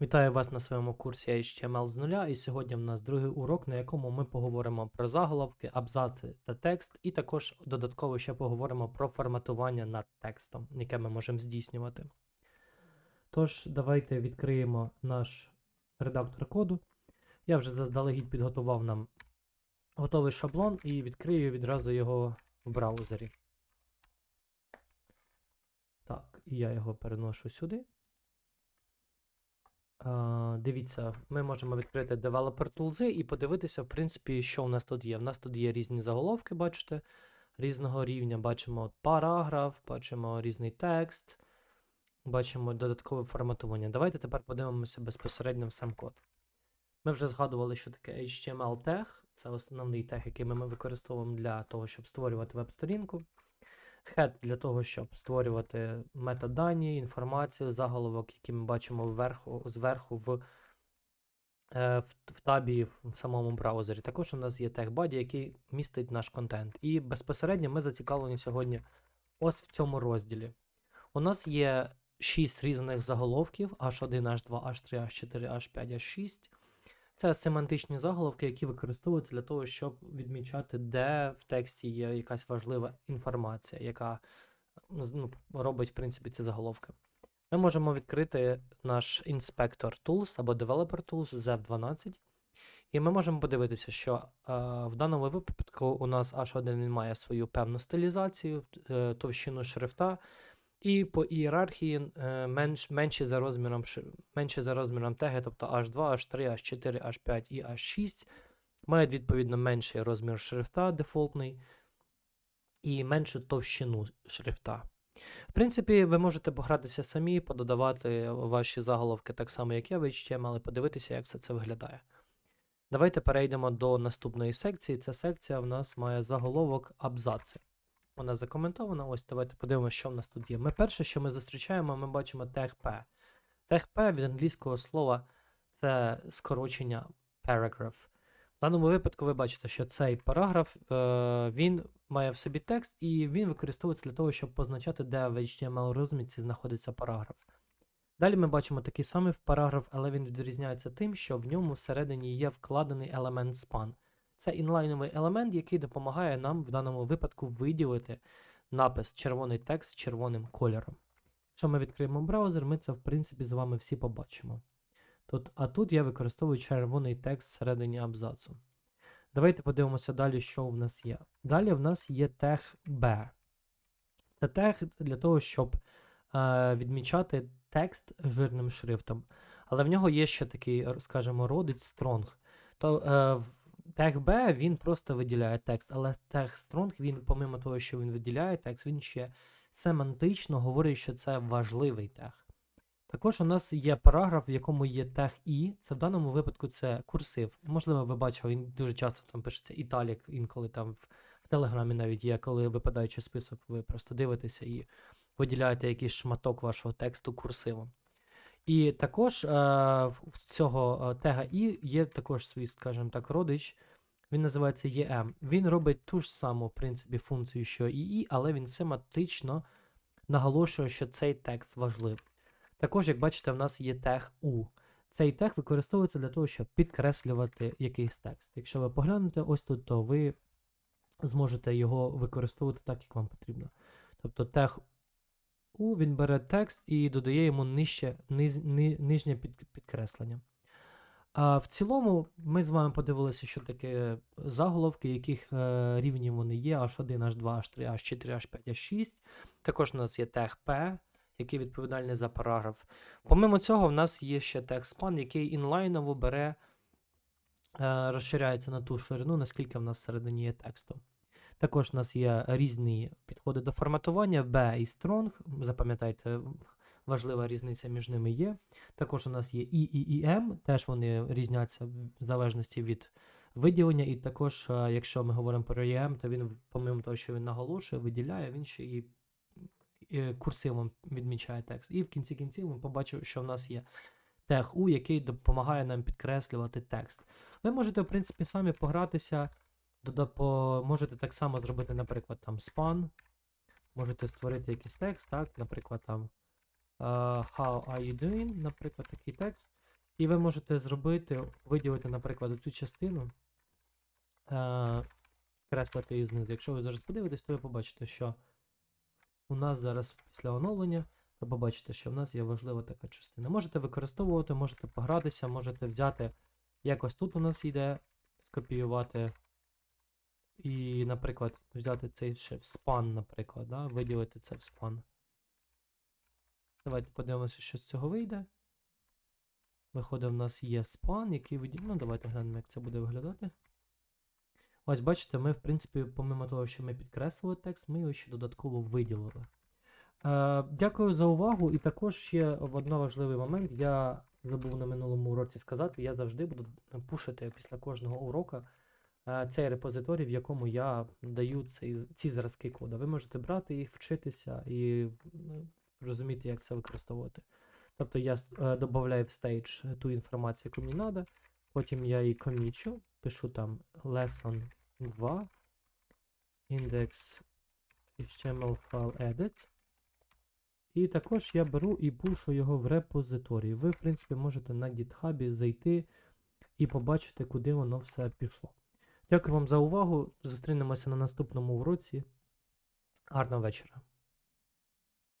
Вітаю вас на своєму курсі HTML з нуля, і сьогодні в нас другий урок, на якому ми поговоримо про заголовки, абзаци та текст, і також додатково ще поговоримо про форматування над текстом, яке ми можемо здійснювати. Тож, давайте відкриємо наш редактор коду. Я вже заздалегідь підготував нам готовий шаблон і відкрию відразу його в браузері. Так, і я його переношу сюди. Дивіться, ми можемо відкрити Developer Tools і подивитися, в принципі, що у нас тут є. У нас тут є різні заголовки, бачите, різного рівня. Бачимо параграф, бачимо різний текст, бачимо додаткове форматування. Давайте тепер подивимося безпосередньо в сам код. Ми вже згадували, що таке HTML тег. Це основний тег, який ми використовуємо для того, щоб створювати веб-сторінку. Head для того, щоб створювати метадані, інформацію, заголовок, який ми бачимо вверху, зверху в, е, в, в табі в самому браузері. Також у нас є TechBuddy, який містить наш контент. І безпосередньо ми зацікавлені сьогодні ось в цьому розділі. У нас є 6 різних заголовків: H1, H2, H3, H4, H5, H6. Це семантичні заголовки, які використовуються для того, щоб відмічати, де в тексті є якась важлива інформація, яка ну, робить, в принципі, ці заголовки. Ми можемо відкрити наш інспектор Tools або Developer Tools z 12 і ми можемо подивитися, що е, в даному випадку у нас H1 він має свою певну стилізацію, е, товщину шрифта, і по ієрархії е, менш, менші за розміром менші за розміром теги, тобто H2, H3, H4, H5 і H6, мають відповідно менший розмір шрифта дефолтний і меншу товщину шрифта. В принципі, ви можете погратися самі, пододавати ваші заголовки так само, як я в HTML, і подивитися, як все це виглядає. Давайте перейдемо до наступної секції. Ця секція в нас має заголовок абзаци. Вона закоментована. Ось давайте подивимося, що в нас тут є. Ми перше, що ми зустрічаємо, ми бачимо P. Тег від англійського слова це скорочення paragraph. В даному випадку ви бачите, що цей параграф е, він має в собі текст, і він використовується для того, щоб позначати, де в HTML розмітці знаходиться параграф. Далі ми бачимо такий самий параграф, але він відрізняється тим, що в ньому всередині є вкладений елемент span. Це інлайновий елемент, який допомагає нам в даному випадку виділити напис червоний текст червоним кольором. Якщо ми відкриємо браузер, ми це в принципі з вами всі побачимо. Тут, а тут я використовую червоний текст всередині абзацу. Давайте подивимося далі, що в нас є. Далі в нас є тег B. Це тег для того, щоб е, відмічати текст жирним шрифтом. Але в нього є ще такий, скажімо, родич strong. То е, тег B він просто виділяє текст, але тег strong, він, помимо того, що він виділяє текст, він ще семантично говорить, що це важливий тег. Також у нас є параграф, в якому є тег І. Це в даному випадку це курсив. Можливо, ви бачили, він дуже часто там пишеться італік, інколи там в, Телеграмі навіть є, коли випадаючий список, ви просто дивитеся і виділяєте якийсь шматок вашого тексту курсивом. І також е, в цього е, тега І є також свій, скажімо так, родич. Він називається EM. Він робить ту ж саму, в принципі, функцію, що і І, але він семантично наголошує, що цей текст важливий. Також, як бачите, в нас є тег U. Цей тег використовується для того, щоб підкреслювати якийсь текст. Якщо ви поглянете ось тут, то ви зможете його використовувати так, як вам потрібно. Тобто тег U, він бере текст і додає йому нижче, низ, ни, нижнє під, підкреслення. А в цілому, ми з вами подивилися, що таке заголовки, яких е, рівнів вони є: H1, H2, H3, H4, H5, H6. Також у нас є тег P, який відповідальний за параграф. Помимо цього, в нас є ще тег span, який інлайново бере, е, розширяється на ту ширину, наскільки в нас всередині є тексту. Також у нас є різні підходи до форматування, B і Strong. Запам'ятайте, важлива різниця між ними є. Також у нас є I і EM, теж вони різняться в залежності від виділення. І також, е, якщо ми говоримо про EM, то він, помимо того, що він наголошує, виділяє, він ще і і курсивом відмічає текст. І в кінці кінців ми побачимо, що в нас є тег U, який допомагає нам підкреслювати текст. Ви можете, в принципі, самі погратися. Дода- по- Можете так само зробити, наприклад, там span. Можете створити якийсь текст, так, наприклад, там uh, How are you doing? Наприклад, такий текст. І ви можете зробити, виділити, наприклад, цю частину, е, креслити її знизу. Якщо ви зараз подивитесь, то ви побачите, що у нас зараз після оновлення, ви побачите, що в нас є важлива така частина. Можете використовувати, можете погратися, можете взяти, якось тут у нас йде, скопіювати. І, наприклад, взяти цей ще в спан, наприклад, да? виділити це в спан. Давайте подивимося, що з цього вийде. Виходить, в нас є спан, який виділ... Ну, давайте глянемо, як це буде виглядати. Ось, бачите, ми, в принципі, помимо того, що ми підкреслили текст, ми його ще додатково виділили. Е, дякую за увагу. І також ще один важливий момент. Я забув на минулому уроці сказати, я завжди буду пушити після кожного урока цей репозиторій, в якому я даю цей, ці зразки коду. Ви можете брати їх, вчитися і ну, розуміти, як це використовувати. Тобто я е, додаю в стейдж ту інформацію, яку мені треба, потім я її комічу, пишу там lesson 2, index HTML file edit. І також я беру і пушу його в репозиторій. Ви, в принципі, можете на GitHub зайти і побачити, куди воно все пішло. Дякую вам за увагу. Зустрінемося на наступному уроці. Гарного вечора.